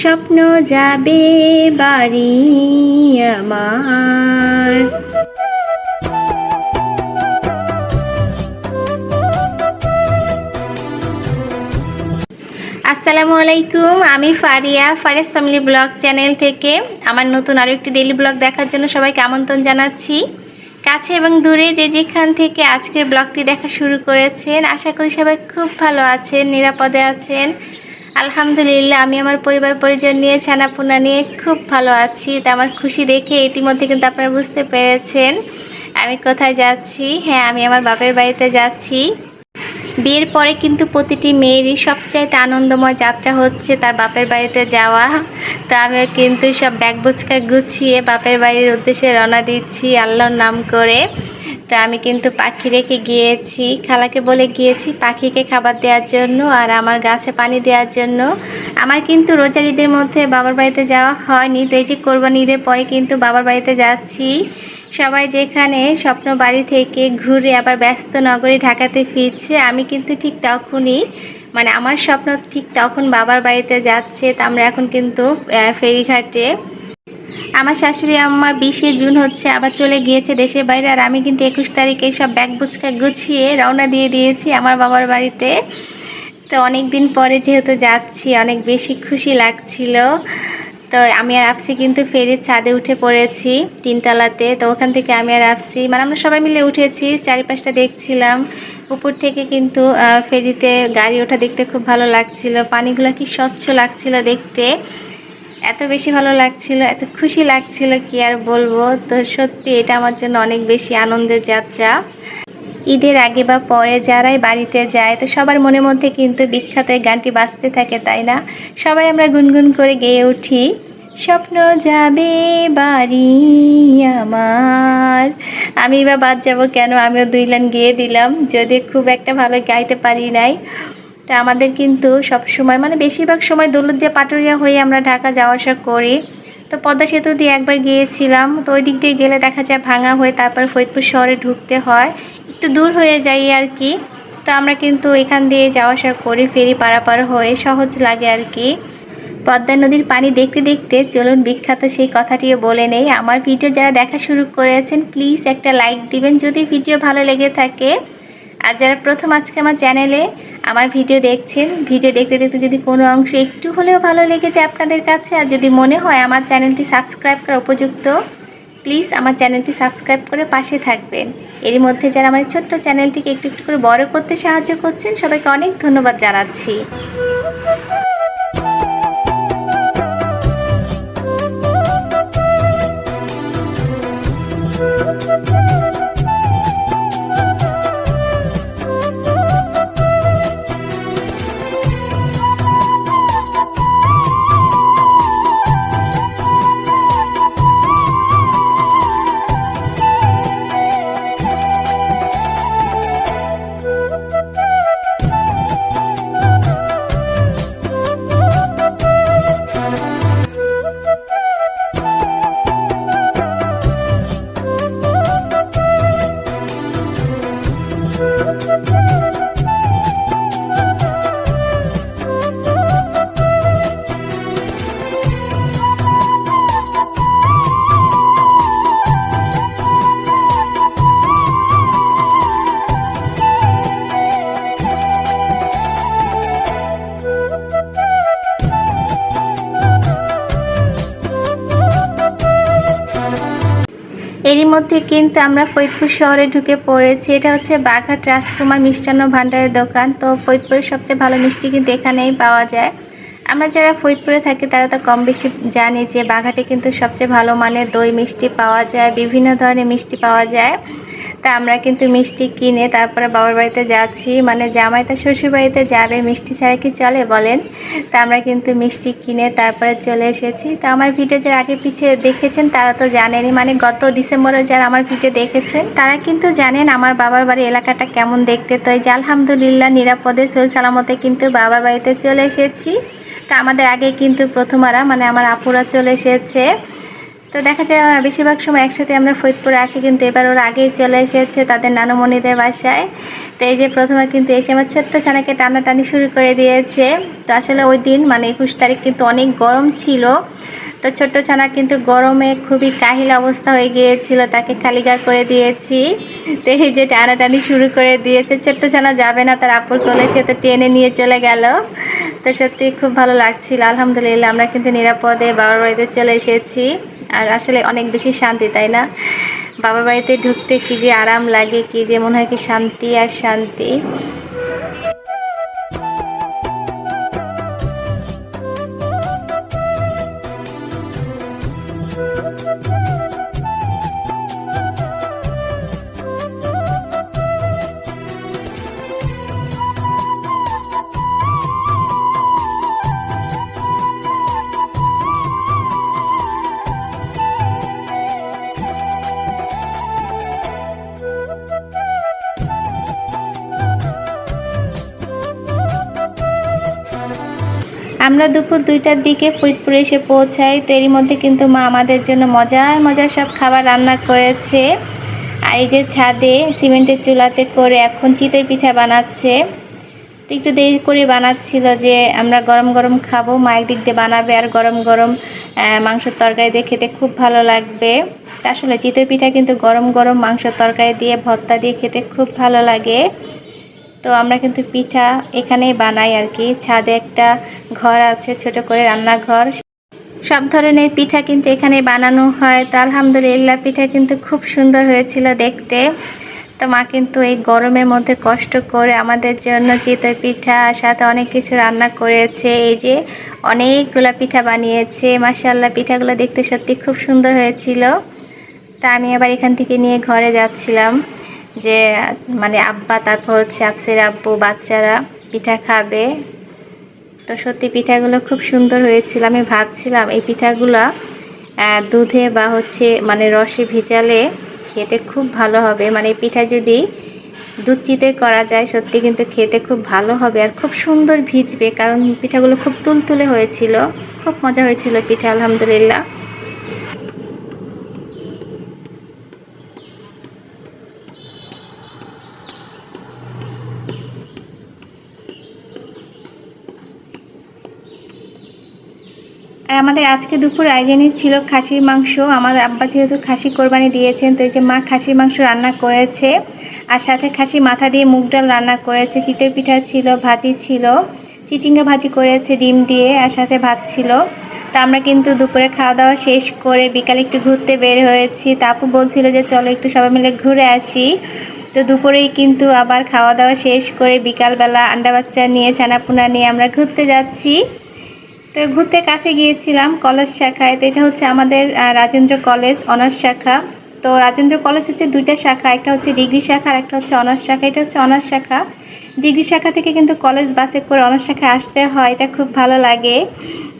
স্বপ্ন যাবে বাড়ি আমার। আসসালামু আলাইকুম, আমি Faria Fares family blog channel থেকে। আমার নতুন আরও একটি ডেইলি ব্লগ দেখার জন্য সবাইকে আমন্ত্রণ জানাচ্ছি। কাছে এবং দূরে যে যেখান থেকে আজকের ব্লগটি দেখা শুরু করেছেন, আশা করি সবাই খুব ভালো আছেন, নিরাপদে আছেন। আলহামদুলিল্লাহ, আমি আমার পরিবার পরিজন নিয়ে ছানাপোনা নিয়ে খুব ভালো আছি। তা আমার খুশি দেখে ইতিমধ্যে কিন্তু আপনারা বুঝতে পেরেছেন আমি কোথায় যাচ্ছি। হ্যাঁ আমি আমার বাপের বাড়িতে যাচ্ছি। বিয়ের পরে কিন্তু প্রতিটি মেয়েরই সবচাইতে আনন্দময় যাত্রা হচ্ছে তার বাপের বাড়িতে যাওয়া। তা আমি কিন্তু সব ব্যাগ গুছিয়ে বাপের বাড়ির উদ্দেশ্যে রওনা দিচ্ছি আল্লাহর নাম করে। তা আমি কিন্তু পাখি রেখে গিয়েছি, খালাকে বলে গিয়েছি পাখিকে খাবার দেওয়ার জন্য আর আমার গাছে পানি দেওয়ার জন্য। আমার কিন্তু রোজার ঈদের মধ্যে বাবার বাড়িতে যাওয়া হয়নি, তো এই যে কোরবানি ঈদের পরে কিন্তু বাবার বাড়িতে যাচ্ছি। সবাই যেখানে স্বপ্ন বাড়ি থেকে ঘুরে আবার ব্যস্ত নগরী ঢাকাতে ফিরছে, আমি কিন্তু ঠিক তখনই মানে আমার স্বপ্ন ঠিক তখন বাবার বাড়িতে যাচ্ছে, তো আমরা এখন কিন্তু ফেরিঘাটে আমার শাশুড়ি আম্মা বিশে জুন হচ্ছে, আবার চলে গিয়েছে দেশের বাইরে, আর আমি কিন্তু একুশ তারিখে সব ব্যাগ বুচকা গুছিয়ে রওনা দিয়ে দিয়েছি আমার বাবার বাড়িতে। তো অনেক দিন পরে যেহেতু যাচ্ছি, অনেক বেশি খুশি লাগছিল। তো আমি আর আপসি কিন্তু ফেরির ছাদে উঠে পড়েছি তিনতলাতে। তো ওখান থেকে আমি আর আপসি মানে আমরা সবাই মিলে উঠেছি, চারিপাশটা দেখছিলাম। উপর থেকে কিন্তু ফেরিতে গাড়ি ওঠা দেখতে খুব ভালো লাগছিল। পানিগুলো কি স্বচ্ছ লাগছিল দেখতে। এত বেশি ভালো লাগছিল, এত খুশি লাগছিল, কি আর বলব? তো সত্যি এটা আমার জন্য অনেক বেশি আনন্দের যাত্রা। ঈদের আগে বা পরে যারাই বাড়িতে যায়, তো সবার মনের মধ্যে কিন্তু বিখ্যাত এই গানটি বাজতে থাকে, তাই না? সবাই আমরা গুনগুন করে গেয়ে উঠি, স্বপ্ন যাবে বাড়ি আমার। আমি বা বাদ যাব কেন? আমিও দুই লাইন গেয়ে দিলাম যদি খুব একটা ভালো গাইতে পারি নাই। তা আমাদের কিন্তু সব সময় মানে বেশিরভাগ সময় দৌলতদিয়া পাটুরিয়া হয়ে আমরা ঢাকা যাওয়া আসা করি। তো পদ্মা সেতু দিয়ে একবার গিয়েছিলাম, তো ওই দিক দিয়ে গেলে দেখা যায় ভাঙা হয়ে তারপর ফরিদপুর শহরে ঢুকতে হয়। একটু দূর হয়ে যাই আর কি। তো আমরা কিন্তু এখান দিয়ে যাওয়া আসা করি, ফেরি পারাপার হয়ে সহজ লাগে আর কি। পদ্মা নদীর পানি দেখতে দেখতে, চলুন বিখ্যাত সেই কথাটিও বলে নেই। আমার ভিডিও যারা দেখা শুরু করেছেন প্লিজ একটা লাইক দিবেন। যদি ভিডিও ভালো লেগে থাকে আর যারা প্রথম আজকে আমার চ্যানেলে আমার ভিডিও দেখছেন, ভিডিও দেখতে দেখতে যদি কোনো অংশ একটু হলেও ভালো লেগেছে আপনাদের কাছে আর যদি মনে হয় আমার চ্যানেলটি সাবস্ক্রাইব করা উপযুক্ত, প্লিজ আমার চ্যানেলটি সাবস্ক্রাইব করে পাশে থাকবেন। এরই মধ্যে যারা আমার ছোট্ট চ্যানেলটিকে একটু একটু করে বড় করতে সাহায্য করছেন, সবাইকে অনেক ধন্যবাদ জানাচ্ছি। এরই মধ্যে কিন্তু আমরা ফরিদপুর শহরে ঢুকে পড়েছি। এটা হচ্ছে বাঘাট রাজকুমার মিষ্টান্ন ভাণ্ডারের দোকান। তো ফরিদপুরের সবচেয়ে ভালো মিষ্টি কিন্তু এখানেই পাওয়া যায়। আমরা যারা ফরিদপুরে থাকি, তারা তো কম বেশি জানি যে বাঘাটে কিন্তু সবচেয়ে ভালো মানের দই মিষ্টি পাওয়া যায়, বিভিন্ন ধরনের মিষ্টি পাওয়া যায়। তা আমরা কিন্তু মিষ্টি কিনে তারপরে বাবার বাড়িতে যাচ্ছি। মানে জামাই তার শ্বশুর বাড়িতে যাবে, মিষ্টি ছাড়া কি চলে বলেন? তা আমরা কিন্তু মিষ্টি কিনে তারপরে চলে এসেছি। তা আমার ভিডিও যারা আগে পিছিয়ে দেখেছেন তারা তো জানেনই মানে গত ডিসেম্বরে যারা আমার ভিডিও দেখেছেন তারা কিন্তু জানেন আমার বাবার বাড়ি এলাকাটা কেমন দেখতে। তো এই যে আলহামদুলিল্লাহ নিরাপদে সই সালামতে কিন্তু বাবার বাড়িতে চলে এসেছি। তা আমাদের আগে কিন্তু প্রথমারা মানে আমার আপুরা চলে এসেছে। তো দেখা যায় বেশিরভাগ সময় একসাথে আমরা ফরিদপুরে আসি, কিন্তু এবার ওরা আগেই চলে এসেছে তাদের নানুমণিদের বাসায়। তো এই যে প্রথমে কিন্তু এসে আমার ছোট্ট ছানাকে টানাটানি শুরু করে দিয়েছে। তো আসলে ওই দিন মানে একুশ তারিখ কিন্তু অনেক গরম ছিল। তো ছোট্ট ছানা কিন্তু গরমে খুবই কাহিল অবস্থা হয়ে গিয়েছিল, তাকে খালিগা করে দিয়েছি। তো এই যে টানাটানি শুরু করে দিয়েছে, ছোট্ট ছানা যাবে না, তার আপুর কোলে সে তো টেনে নিয়ে চলে গেল। তো সত্যি খুব ভালো লাগছিল, আলহামদুলিল্লাহ, আমরা কিন্তু নিরাপদে বাবার বাড়িতে চলে এসেছি। আর আসলে অনেক বেশি শান্তি, তাই না? বাবা বাড়িতে ঢুকতে কি যে আরাম লাগে, কি যে মনে হয় কি শান্তি আর শান্তি। আমরা দুপুর দুইটার দিকে ফরিদপুরে এসে পৌঁছাই। তো এরই মধ্যে কিন্তু মা আমাদের জন্য মজার মজার সব খাবার রান্না করেছে। আর এই যে ছাদে সিমেন্টের চুলাতে করে এখন চিতই পিঠা বানাচ্ছে। তো একটু দেরি করে বানাচ্ছিল যে আমরা গরম গরম খাব, মা একদিক দিয়ে বানাবে আর গরম গরম মাংসের তরকারি দিয়ে খেতে খুব ভালো লাগবে। আসলে চিতই পিঠা কিন্তু গরম গরম মাংসের তরকারি দিয়ে, ভর্তা দিয়ে খেতে খুব ভালো লাগে। তো আমরা কিন্তু পিঠা এখানেই বানাই আর কি। ছাদে একটা ঘর আছে, ছোট করে রান্নাঘর। সব ধরনের পিঠা কিন্তু এখানে বানানো হয়। তো আলহামদুলিল্লাহ, পিঠা কিন্তু খুব সুন্দর হয়েছিল দেখতে। তো মা কিন্তু এই গরমের মধ্যে কষ্ট করে আমাদের জন্য চিতই পিঠা, সাথে অনেক কিছু রান্না করেছে। এই যে অনেকগুলা পিঠা বানিয়েছে। মাসাল্লাহ পিঠাগুলো দেখতে সত্যি খুব সুন্দর হয়েছিল। তা আমি আবার এখান থেকে নিয়ে ঘরে যাচ্ছিলাম। যে মানে আব্বা, তারপর হচ্ছে আফসের আব্বু, বাচ্চারা পিঠা খাবে। তো সত্যি পিঠাগুলো খুব সুন্দর হয়েছিল। আমি ভাবছিলাম এই পিঠাগুলো দুধে বা হচ্ছে মানে রসে ভিজালে খেতে খুব ভালো হবে। মানে পিঠা যদি দুধ চিতে করা যায়, সত্যি কিন্তু খেতে খুব ভালো হবে আর খুব সুন্দর ভিজবে। কারণ পিঠাগুলো খুব তুলতুলে হয়েছিল। খুব মজা হয়েছিল পিঠা, আলহামদুলিল্লাহ। আমাদের আজকে দুপুর আয়োজনই ছিল খাসির মাংস। আমার আব্বা যেহেতু খাসি কোরবানি দিয়েছেন, তো এই যে মা খাসির মাংস রান্না করেছে আর সাথে খাসি মাথা দিয়ে মুগ ডাল রান্না করেছে, চিতই পিঠা ছিল, ভাজি ছিল, চিচিঙ্গা ভাজি করেছে, ডিম দিয়ে আর সাথে ভাত ছিল। তা আমরা কিন্তু দুপুরে খাওয়া দাওয়া শেষ করে বিকালে একটু ঘুরতে বের হয়েছি। তা আপু বলছিল যে চলো একটু সবাই মিলে ঘুরে আসি। তো দুপুরেই কিন্তু আবার খাওয়া দাওয়া শেষ করে বিকালবেলা আন্ডা বাচ্চা নিয়ে, ছানাপুনা নিয়ে আমরা ঘুরতে যাচ্ছি। তো ঘুরতে কাছে গিয়েছিলাম কলেজ শাখায়। তো এটা হচ্ছে আমাদের রাজেন্দ্র কলেজ, অনার্স শাখা। তো রাজেন্দ্র কলেজ হচ্ছে দুইটা শাখা, একটা হচ্ছে ডিগ্রি শাখা আর একটা হচ্ছে অনার্স শাখা। এটা হচ্ছে অনার্স শাখা। ডিগ্রি শাখা থেকে কিন্তু কলেজ বাসে করে অনার্স শাখায় আসতে হয়, এটা খুব ভালো লাগে।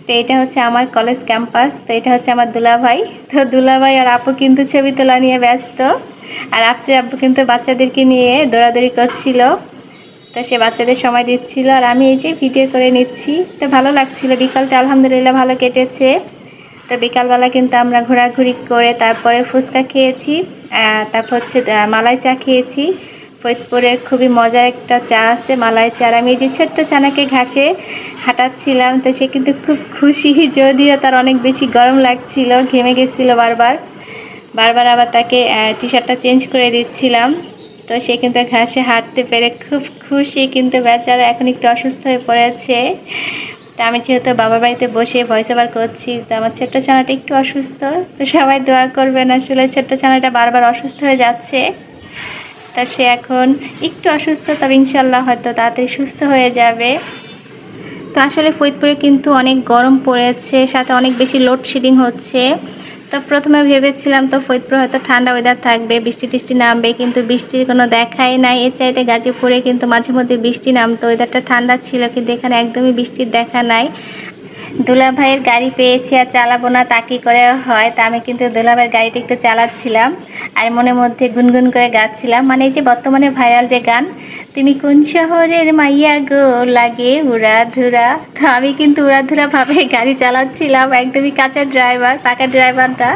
তো এটা হচ্ছে আমার কলেজ ক্যাম্পাস, তো এটা হচ্ছে আমার দুলাভাই। তো দুলাভাই আর আপু কিন্তু ছবি তোলা নিয়ে ব্যস্ত। আর আপসি আব্বু কিন্তু বাচ্চাদেরকে নিয়ে দৌড়াদৌড়ি করছিল। তো সে বাচ্চাদের সময় দিচ্ছিল আর আমি এই যে ভিডিও করে নিচ্ছি। তো ভালো লাগছিল। বিকালটা আলহামদুলিল্লাহ ভালো কেটেছে। তো বিকালবেলা কিন্তু আমরা ঘোরাঘুরি করে তারপরে ফুচকা খেয়েছি তারপর হচ্ছে মালাই চা খেয়েছি। ফরিদপুরের খুবই মজার একটা চা আছে, মালাই চা। আর আমি এই যে ছোট্ট ছানাকে ঘাসে হাঁটাচ্ছিলাম, তো সে কিন্তু খুব খুশি। যদিও তার অনেক বেশি গরম লাগছিল, ঘেমে গেছিল বারবার। বারবার আবার তাকে টি শার্টটা চেঞ্জ করে দিচ্ছিলাম। তো সে কিন্তু ঘাসে হাঁটতে পেরে খুব খুশি, কিন্তু বেচারা এখন একটু অসুস্থ হয়ে পড়েছে। তা আমি যেহেতু বাবার বাড়িতে বসে ভয়েস ওভার করছি, তো আমার ছোট্ট ছানাটা একটু অসুস্থ। তো সবাই দোয়া করবেন আসলে ছোট্ট ছানাটা বারবার অসুস্থ হয়ে যাচ্ছে। তা সে এখন একটু অসুস্থ, তবে ইনশাল্লাহ হয়তো তাড়াতাড়ি সুস্থ হয়ে যাবে। তো আসলে ফরিদপুরে কিন্তু অনেক গরম পড়েছে, সাথে অনেক বেশি লোডশেডিং হচ্ছে। তো প্রথমে ভেবেছিলাম তো ফরিদপুর হয়তো ঠান্ডা ওয়েদার থাকবে, বৃষ্টি টিষ্টি নামবে, কিন্তু বৃষ্টির কোনো দেখাই নাই। এর চাইতে গাজীপুরে কিন্তু মাঝে মধ্যে বৃষ্টি নামতো ওয়েদারটা ঠান্ডা ছিল, কিন্তু এখানে একদমই বৃষ্টির দেখা নাই। দুলা ভাইয়ের গাড়ি পেয়েছি আর চালাবো না, তা কি করে হয়? তা আমি কিন্তু দুলা ভাইয়ের গাড়িটা একটু চালাচ্ছিলাম আর মনের মধ্যে গুনগুন করে গাচ্ছিলাম। মানে এই যে বর্তমানে ভাইরাল যে গান, তুমি কোন শহরের মাইয়া গো, লাগে উড়াধুরা? তো আমি কিন্তু উড়াধুরা ভাবে গাড়ি চালাচ্ছিলাম, একদমই কাঁচা ড্রাইভার, পাকা ড্রাইভারটা।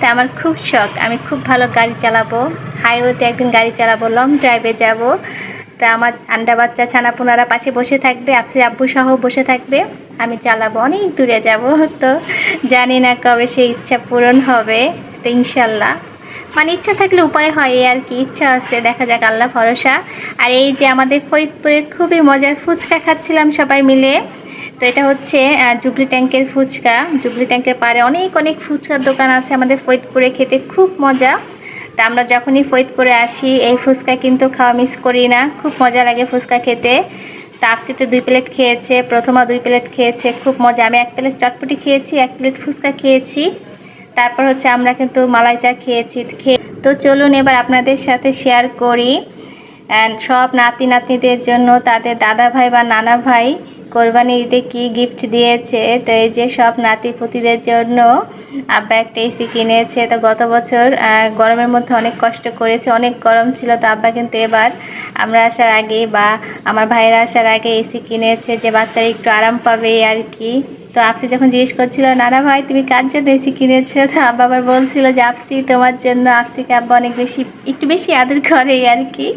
তা আমার খুব শখ, আমি খুব ভালো গাড়ি চালাবো, হাইওয়েতে একদিন গাড়ি চালাবো, লং ড্রাইভে যাব। তা আমার আন্ডা বাচ্চা ছানাপোনারা পাশে বসে থাকবে, আপসির আব্বু সহ বসে থাকবে। আমি চালাবো, অনেক দূরে যাব তো। জানি না কবে সেই ইচ্ছা পূরণ হবে, তো ইনশাল্লাহ। মানে ইচ্ছা থাকলে উপায় হয়, এই আর কি। ইচ্ছা আছে, দেখা যাক, আল্লাহ ভরসা। আর এই যে আমাদের ফরিদপুরে খুবই মজার ফুচকা খাচ্ছিলাম সবাই মিলে, তো এটা হচ্ছে জুবলি ট্যাঙ্কের ফুচকা। জুবলি ট্যাঙ্কের পাড়ে অনেক অনেক ফুচকার দোকান আছে আমাদের ফরিদপুরে, খেতে খুব মজা। তা আমরা যখনই ফরিদপুরে আসি, এই ফুচকা কিন্তু খাওয়া মিস করি না। খুব মজা লাগে ফুচকা খেতে। তাপসিতে দুই প্লেট খেয়েছে, প্রথমা দুই প্লেট খেয়েছে, খুব মজা। আমি এক প্লেট চটপটি খেয়েছি, এক প্লেট ফুচকা খেয়েছি। তারপর হচ্ছে আমরা কিন্তু মালাই চা খেয়েছি, খেয়ে তো চলুন এবার আপনাদের সাথে শেয়ার করি। অ্যান্ড সব নাতি নাতনিদের জন্য, তাদের দাদা ভাই বা নানা ভাই কোরবানি ঈদে কী গিফট দিয়েছে? তো এই যে সব নাতি পুতিদের জন্য আব্বা একটা এসি কিনেছে। তো গত বছর গরমের মধ্যে অনেক কষ্ট করেছে। অনেক গরম ছিল তো আব্বা কিন্তু এবার আমরা আসার আগে বা আমার ভাইয়েরা আসার আগে এসি কিনেছে যে বাচ্চারা একটু আরাম পাবে আর কি। তো আপসি যখন জিজ্ঞেস করছিল, নানা ভাই, তুমি কার জন্য এসি কিনেছো তো আব্বা আবার বলছিল যে, আপসি, তোমার জন্য আপসিকে আব্বা অনেক বেশি, একটু বেশি আদর করে আর কি।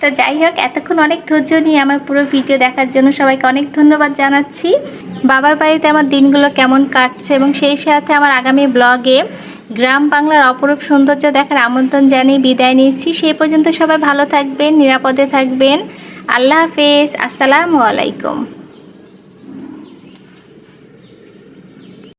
তো যাই হোক, এতক্ষণ অনেক ধৈর্য নিয়ে আমার পুরো ভিডিও দেখার জন্য সবাইকে অনেক ধন্যবাদ জানাচ্ছি। বাবার বাড়িতে আমার দিনগুলো কেমন কাটছে এবং সেই সাথে আমার আগামী ব্লগে গ্রাম বাংলার অপরূপ সৌন্দর্য দেখার আমন্ত্রণ জানিয়ে বিদায় নিচ্ছি। সেই পর্যন্ত সবাই ভালো থাকবেন, নিরাপদে থাকবেন। আল্লাহ হাফেজ, আসসালামু আলাইকুম।